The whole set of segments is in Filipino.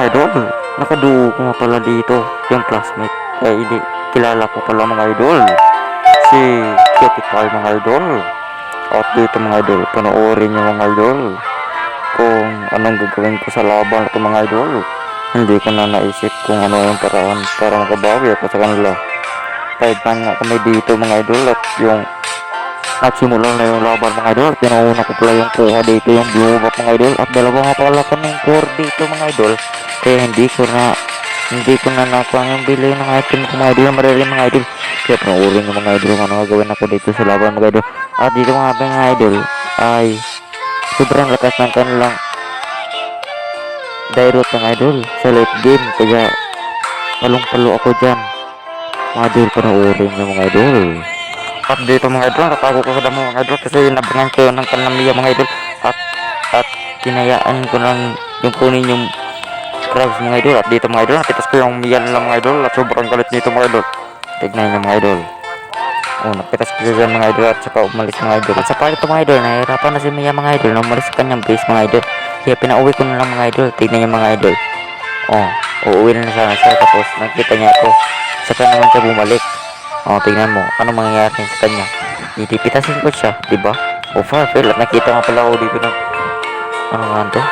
Idol, nakaduo ko nga pala dito, yung classmate. Eh, hindi, kilala ko pala mga idol. Si Cutie Pie mga idol. At dito mga idol, panoorin niyo mga idol. Kung anong gagawin ko sa laban ito mga idol. Hindi ko na naisip kung ano yung paraan para makabawi ako sa kanila. Kahit man nga kami dito mga idol at yung nagsimula na yung laban mga idol at pinauna ko pala yung kuha dito yung blue back mga idol at dalawa nga pala kaming core dito mga idol. Kaya hindi ko na hindi ko na nakuha yung bili ng item ko mga idol marami mga idol. Kaya panoorin yung mga idol ano gagawin ako dito sa laban mga idol. At dito mga mga idol. Ay sobrang lakas ng kanilang Dairot ng idol sa late game kaya palong palo ako dyan mga idol panoorin yung mga idol at dito mga idol natago ko sa damo mga idol kasi nabangan ko ng kanamiya mga idol at at kinayaan ko lang yung kunin yung crabs mga idol at dito mga idol napitas ko yung miyan lang mga idol at sobrang galit nito mga idol tignan nyo mga idol oh napitas ko dyan mga idol at saka umalis mga idol at sa part ito mga idol nahihirapan na si Mia mga idol na umalis sa kanyang base mga idol kaya pinauwi ko na lang mga idol tignan nyo mga idol oh uuwi na sana siya tapos nakita niya ako saka naman siya bumalik Oh, tingnan mo, ano mangyayari sa kanya? Itipitasin ko siya, di ba? O Farfel, at nakita nga pala ako dito ng ano nga to?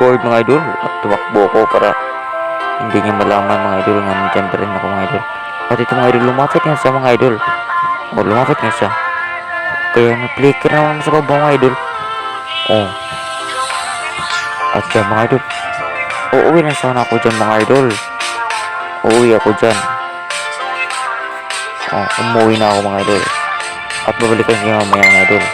Gold mga idol at tumakbo ko para hindi niya malaman mga idol nga nandyan pa rin ako mga idol. At ito mga idol, lumapit nga siya mga idol. O, lumapit nga siya. Kaya na-flicker naman sa baba mga idol. Oh. At yan mga idol. Uuwi na sana ako dyan mga idol. Uuwi ako dyan. Oh, umuwi na ako mga idol. At babalikan ko yung mamaya mga idol.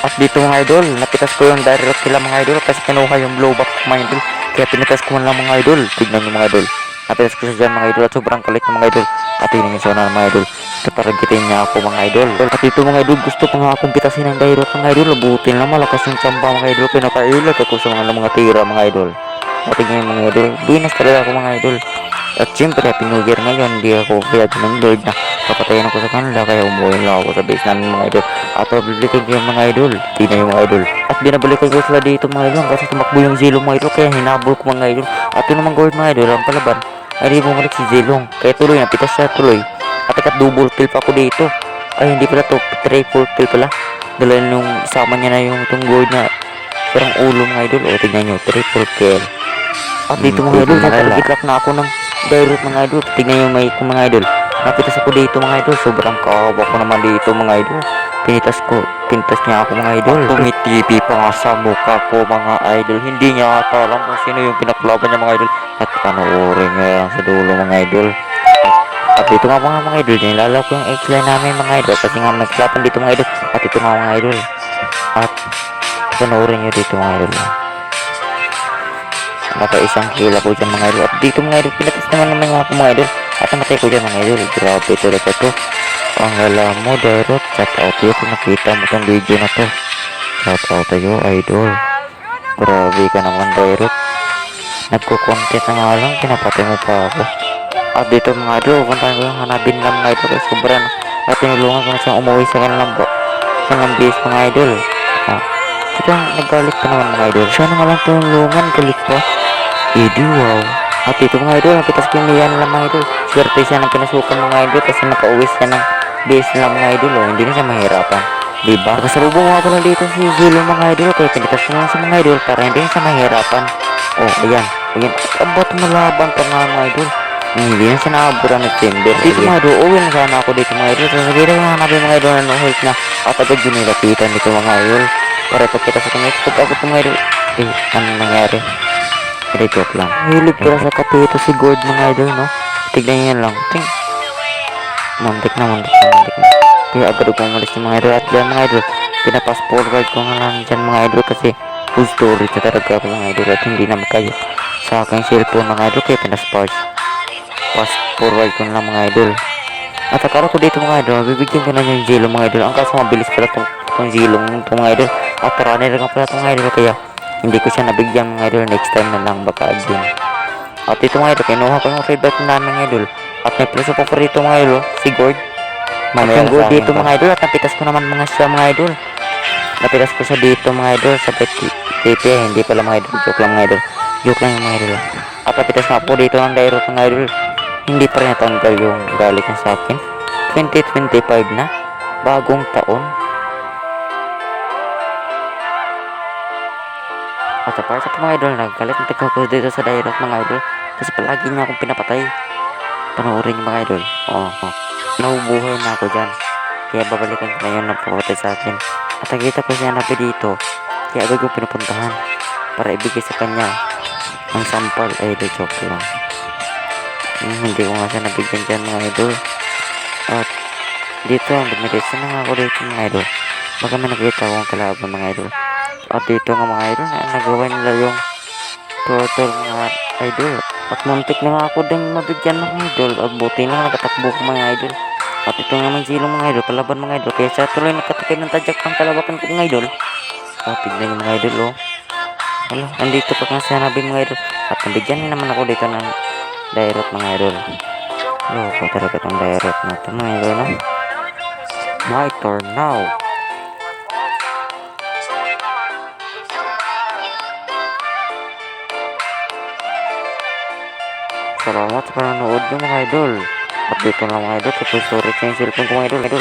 At dito mga idol, napitas ko yung direct kila mga idol kasi kinuha yung blowback mga idol. Kaya pinitas ko lang mga idol. Tignan nyo mga idol. Napitas ko siya dyan mga idol at sobrang kulit ng mga idol. At nyo siya na mga idol. Tataragitin niya ako mga idol. At dito mga idol, gusto ko nga akong pitasin ng direct mga idol. Abutin lang malakas yung tsamba mga idol. Pinakailag ako sa mga mga tira mga idol. At tingnan nyo mga idol. Binas talaga ako mga idol. At siyempre, Happy New Year ngayon, hindi ako kaya ng Lord na papatayin ako sa kanila, kaya umuwi lang ako sa base namin mga idol. At pabalikan ko yung mga idol, di na yung mga idol. At binabalikan ko sila dito mga idol, kasi tumakbo yung Zilong mga idol, kaya hinabol ko mga idol. At yun naman gold mga idol, ang palaban, ay di bumalik si Zilong. Kaya tuloy, napitas siya tuloy. At ikat double kill pa ako dito. Ay, hindi pala to, triple kill pala. Dala nung sama niya na yung itong gold na parang ulo mga idol. O, tignan nyo, triple kill. At dito mga idol, nagkakit na ako ng direct mga idol. Tignan yung may ko mga idol. Napitas ako dito mga idol. Sobrang kawawa ko naman dito mga idol. Pinitas ko, pinitas niya ako mga idol. Tumitipi pa nga sa mukha ko mga idol. Hindi niya ata alam kung sino yung pinaklaban niya mga idol. At panoorin niya yan sa dulo mga idol. At dito nga mga mga idol, nilala ko yung X-line namin mga idol. Kasi nga nagklapan dito mga idol. At ito nga mga idol. At panoorin niyo dito mga idol. kata isang gila hujan at dito mga idol pinag teman-teman aku mga idol atau mati hujan mengalir grabe itu dapat tuh panggalamu darat cat auto kena kita macam di jona tuh. Cat out yo idol grabe ka naman darat nagko-content na nga lang kinapatay mo pa ako at dito mga idol puntahan ko yung hanabin lang mga idol kasi sobrang at tinulungan ko na siyang umuwi sa kanilang sa kanilang base mga idol ah, ito nagalit ka naman mga idol siya nga lang galit Idu wow. Hati itu mau idul kita sekalian lemah itu. Seperti sana kena suka mengaidu ke sana ke uwis sana di Islam mengaidu loh. Ini sama harapan. Di bawah keserubung apa lagi itu si Zulu mengaidu kayak kita senang sama mengaidu karena ini sama harapan. Oh iya, iya. Tempat melawan pernah mengaidu. Ini dia sana aburan tender. di semua iya. do oh, uwin iya, sana aku di mengaidu terus gede nabi mengaidu dan uwisnya. Atau begini tapi itu mengaidu. Orang kita sekarang itu aku tuh mengaidu. Ih, kan mengaidu. Hindi, joke lang. Hilig pala sa kapito si Gord mga idol, no? Tignan niyo yan lang. Ting. Muntik na, muntik na, muntik na. Kaya agad umalis ng mga idol. At yan mga idol, pinapass forward ko nga lang dyan mga idol kasi full story sa talaga mga idol at hindi naman kayo sa aking cellphone mga idol kaya pinas-pass pass forward ko lang mga idol. At akala ko dito mga idol, bibigyan ko na yung zelo mga idol. Ang kaso mabilis pala itong, itong zilong mga idol. At runner nga pala itong mga idol kaya hindi ko siya nabigyan mga idol. Next time na lang baka again. At ito mga idol, kinuha ko yung dot namin mga idol. At may plus pa rito mga idol, si Gord. At yung Gord dito mga idol at napitas ko naman mga siya mga idol. Napitas ko siya dito mga idol sa TP. Hindi pala mga idol, joke lang mga idol. Joke lang yung mga idol. At nakatapitas na po dito ng dairot mga idol. Hindi pa rin natanggal yung galit niya sa akin. 2025 na. Bagong taon. At sa para sa mga idol, nagkalit na ko dito sa dairot mga idol. Kasi palagi niya akong pinapatay. Panoorin niyo mga idol. Oo. Oh, Nabubuhay na ako dyan. Kaya babalikan ko na yun ng papatay sa akin. At nakita ko siya napi dito. Kaya agad ko pinupuntahan. Para ibigay sa kanya ang sampal. Ay, de joke lang. Hmm, hindi ko nga siya nabigyan dyan mga idol. At dito, dumiretso na nga ako dito mga idol. Baka may nakita akong kalaban mga idol. At dito nga mga idol, na nagawa nila yung turtle mga idol. At muntik na ako din mabigyan ng idol. At buti na nakatakbo ko mga idol. At ito nga man silong mga idol, palaban mga idol. Kaya siya tuloy nakatakay ng tadyak ang kalabakan ko mga idol. Oh, tignan niyo mga idol oh. Wala, nandito pa nga siya nabi mga idol. At nabigyan naman ako dito ng direct mga idol. Loko talaga itong direct na ito mga idol no? My turn now. Salamat sa panonood nyo mga idol. At dito lang mga idol, kapag storage na yung cellphone ko mga idol. idol.